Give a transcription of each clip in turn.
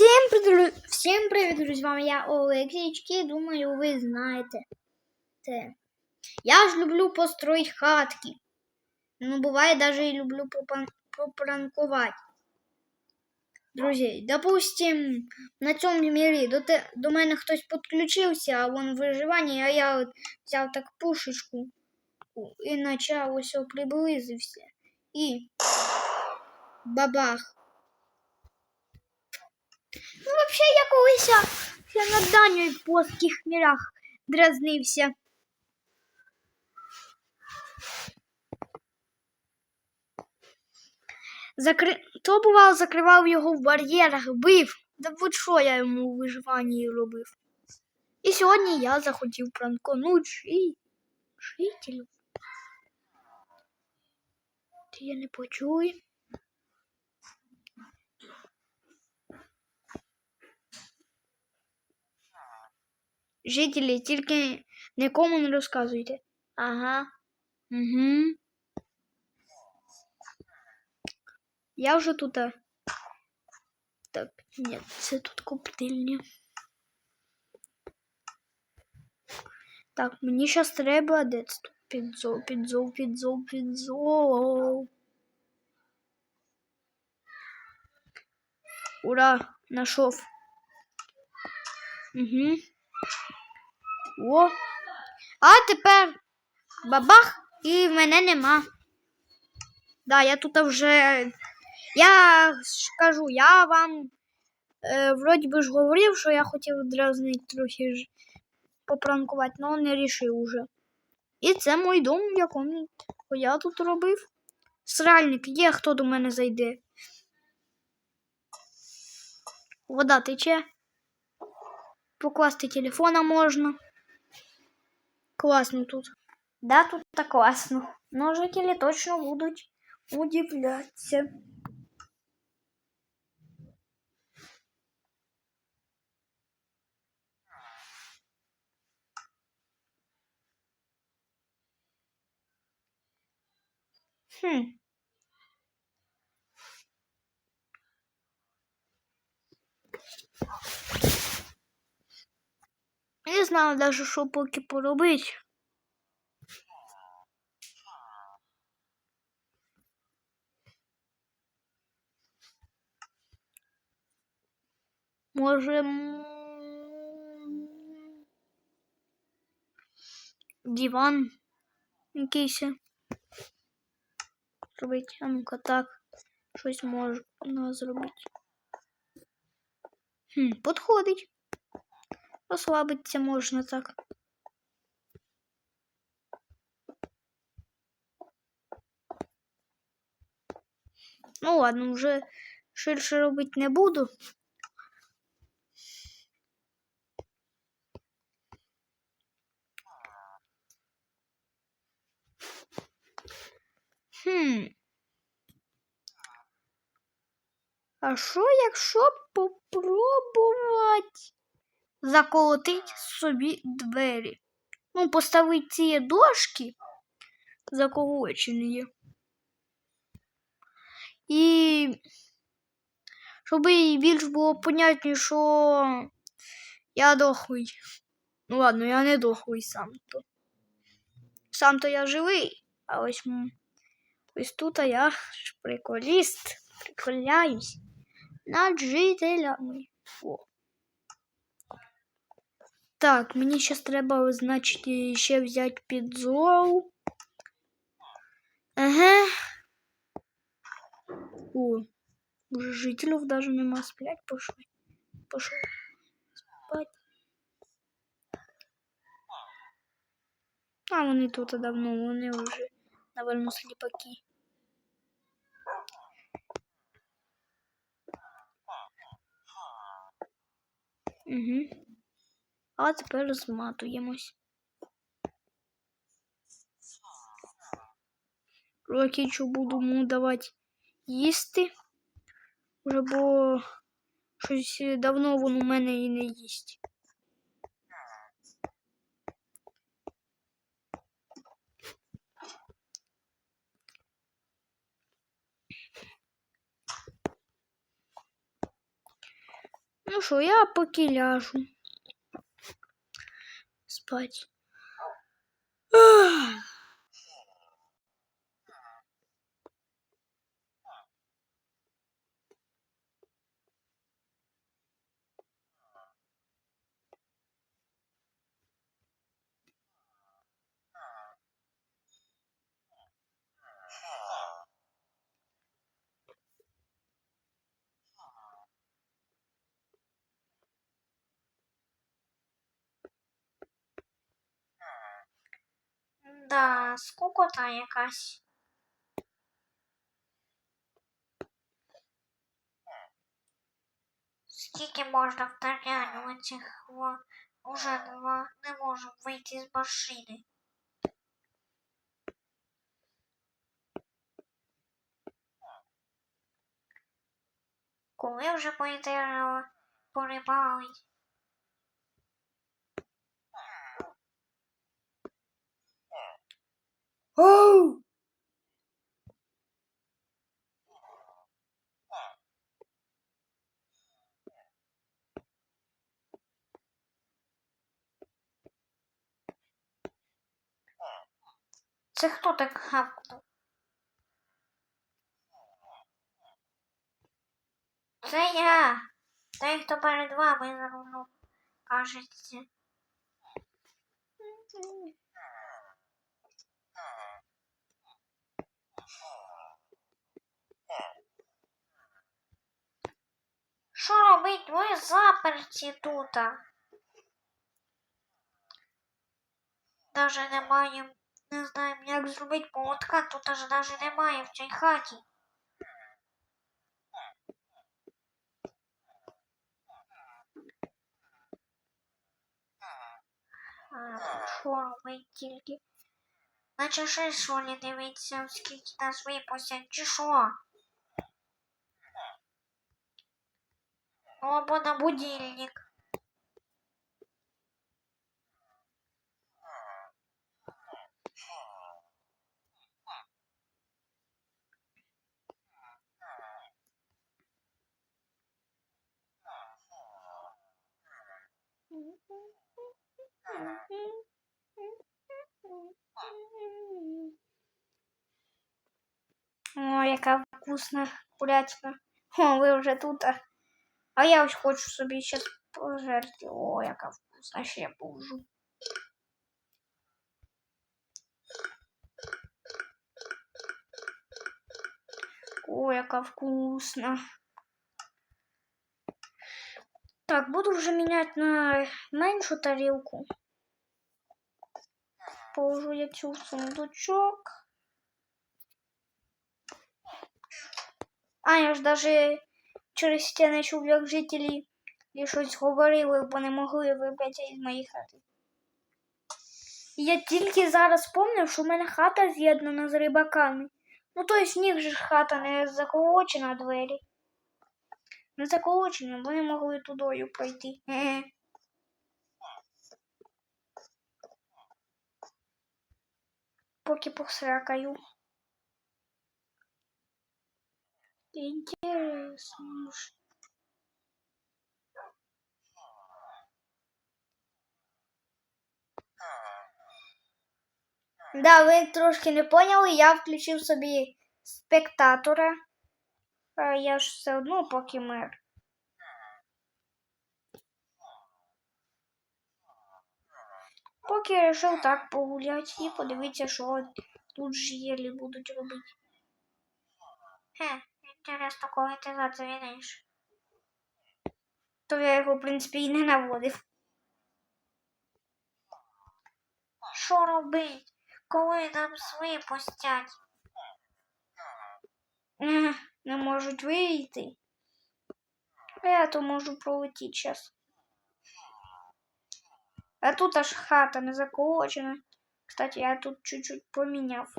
Всім привіт, всім привіт, друзі, вами я Олексійчки, думаю, ви знаєте. Те. Я ж люблю построїть хатки. Ну, буває, даже і люблю попан- попранкувати. Друзі, допустим, на цьому мірі до, те, до мене хтось підключився, а вон виживання, а я от взяв так пушечку і почав ось приблизився. І бабах. Ну, вообще, я колись я на Даню в плоских мірах дразнився. Закри... То бувало, закривав його в бар'єрах, бив. Да будь що я йому у виживанні робив. І сьогодні я захотів пранконуть жи... жителів. Ти я не почую. Жителі, тільки нікому не розказуйте. Ага. Угу. Я вже тут. а. Так, ні, це тут коптильня. Так, мені зараз треба де це тут підзов, підзов, підзов, підзов. Ура, нашов. Угу. О. А тепер бабах і мене нема. Да, я тут вже. Я кажу, я вам е, вроді би ж говорив, що я хотів дразнити трохи ж попранкувати, але не рішив уже. І це мій дом, якому я тут робив. Сральник є, хто до мене зайде. Вода тече. Покласти телефона можна. Класно тут. Да, тут так класно. Но жителі точно будуть удивляться. Хм. Знаю даже, що поки поробити. Може. Диван якийсь. Зробити. А ну-ка так. Щось можна зробити. Хм, підходить. Розслабитися можна так. Ну ладно, вже ширше робити не буду. Хм. А що, якщо попробувати заколотить собі двері? Ну, поставити ці дошки заколочені. І щоб і більш було понятніше, що я дохлий. Ну ладно, я не дохлий сам то. Сам то я живий, а ось, ось тут я приколіст. Приколяюсь над жителями. О. Так, мені зараз треба, значить, ще взяти підзол. Ага. О, уже жителів даже нема сплять, пошли. Пошел спать. А вони тут давно, вони вже, наверно, сліпаки. Угу. А тепер зматуємось. Рокічу буду йому давати їсти. Уже бо щось давно він у мене і не їсть. Ну що, я поки ляжу. spać. Да, скукота якась. Скільки можна втарянювати уже два не можемо вийти з машини. Коли вже поїдемо порибалить? Оу! Це хто так гавкнув? Це я. Той, хто перед вами за рулем, кажеться. Що робить? Ви заперті тут. Даже немає, не знаємо, як зробити молотка, тут аж даже немає в цій хаті. Що робить тільки? Наче ще що не дивиться, скільки нас випустять, чи що? Ну, або на будильник. О, яка вкусна курятина. О, ви вже тут. а- А я ось хочу собі щас пожерти. О, яка вкусна, ще я положу. О, яка вкусна. Так, буду вже міняти на меншу тарілку. Положу я цю в сундучок. А, я ж даже через стіни чув, як жителі і щось говорили, бо не могли вибратися із моєї хати. Я тільки зараз спомнив, що в мене хата з'єднана з рибаками. Ну, то есть в них же хата не заколочена двері. Не заколочена, не могли тудою пройти. Поки посракаю. Интересно. ж. Да, ви трошки не поняли, я включив собі спектатора. А я ж все одно поки мер. Поки вирішив так погуляти і подивитися, що тут жителі будуть робити. Хе, інтересно, коли ти задзвіниш. То я його, в принципі, і не наводив. Що робить? Коли нам випустять? Ех, Не можуть вийти. А я то можу пролетіти зараз. А тут аж хата не заколочена. Кстати, я тут чуть-чуть поміняв.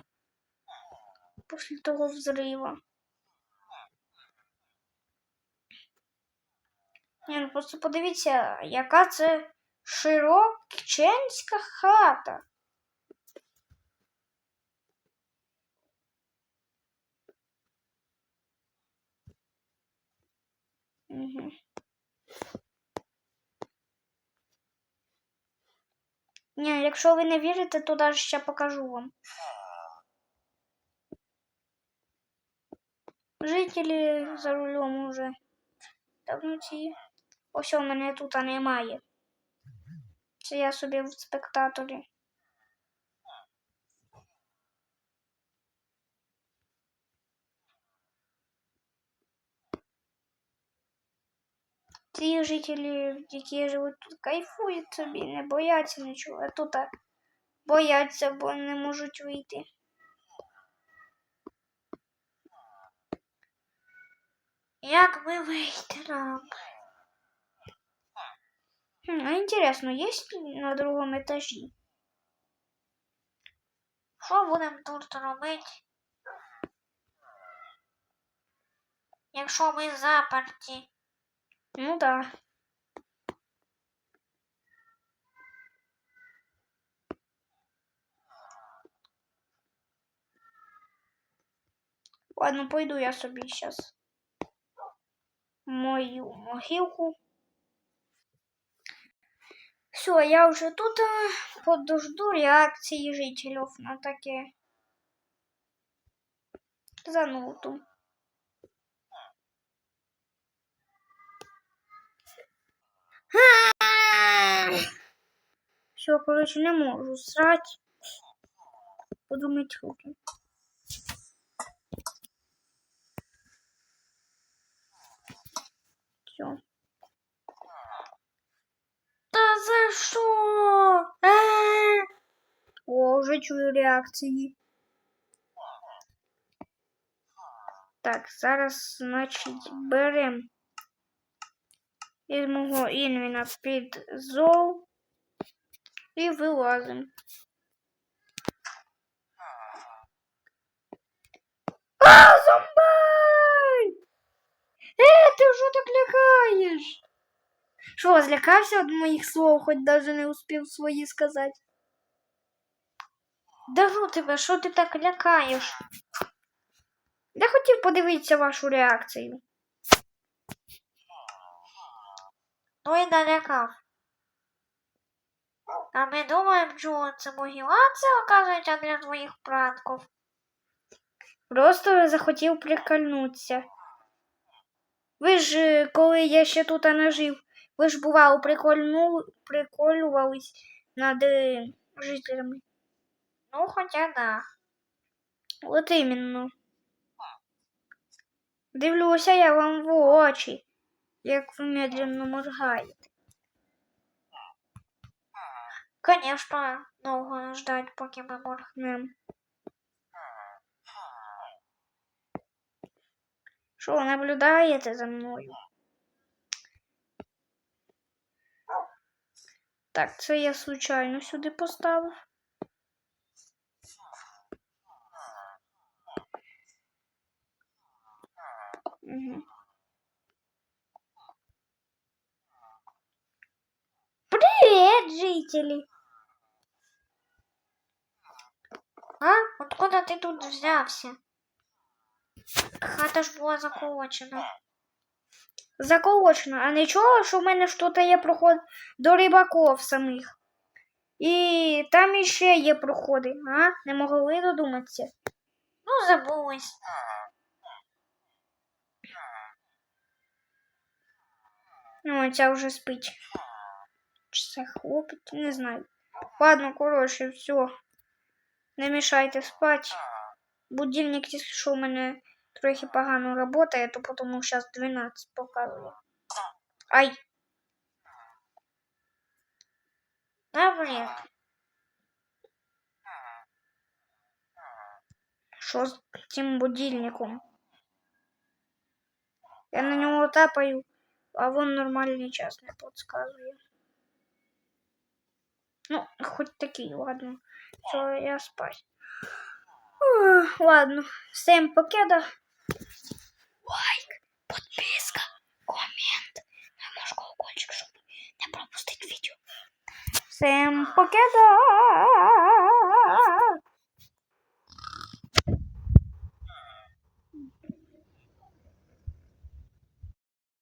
Після того взрива. Ні, ну просто подивіться, яка це широкченська хата. Угу. Ні, якщо ви не вірите, то навіть ще покажу вам. Жителі за рулем уже давно ці. Ось у мене тут немає. Це я собі в спектаторі. Ті жителі, які живуть тут, кайфують собі, не бояться нічого. А тут бояться, бо не можуть вийти. Як ми вийдемо? Хм, а интересно, есть на другом этаже? Що будемо тут робити? Якщо ми заперті. Ну да. Ладно, пойду я собі сейчас мою могилку. Все, я уже тут подожду реакции жителей на таке зануду. Все, короче, не можу срать. Буду мыть руки. Все. Та за що? Е, О, вже чую реакції. Так, зараз, значить, берем із мого інвіна під зол і вилазим. А, зомбай! Е, ти що так лякаєш? Що, злякався від моїх слов, хоч даже не успів свої сказати? Да ну тебе, що ти так лякаєш? Я хотів подивитися вашу реакцію. Ну і налякав. А ми думаємо, що це могилація, оказується, для твоїх пранків. Просто захотів прикольнутися. Ви ж, е, коли я ще тут не жив, ви ж бувало прикольну... приколювались над е, жителями. Ну, хоча да. От іменно. Дивлюся я вам в очі, як ви медленно моргаєте. Конечно, довго ждать, поки ми моргнемо. Нем. Що, наблюдаєте за мною? Так, це я случайно сюди поставив. Угу. Привет, жители! А? Откуда ти тут взявся? Хата ж була заколочена. Заколочено, а нічого, що в мене щось є проход до рибаков самих. І там іще є проходи, а? Не могли додуматися. Ну, забулась. Ну, ця вже спить. Чи це? Не знаю. Ладно, коротше, все. Не мішайте спати. Будильник, якщо що, у мене трохи погано працює, то тому зараз 12 показує. Ай, Да, блін. що з цим будильником? Я на нього тапаю, а вон нормальний час не підказує. Ну, хоч такий, ладно. Все, я спать. Ух, Ладно, всем покеда. Лайк, подписка, коммент. Нажмешь колокольчик, чтобы не пропустить видео. Всем покеда!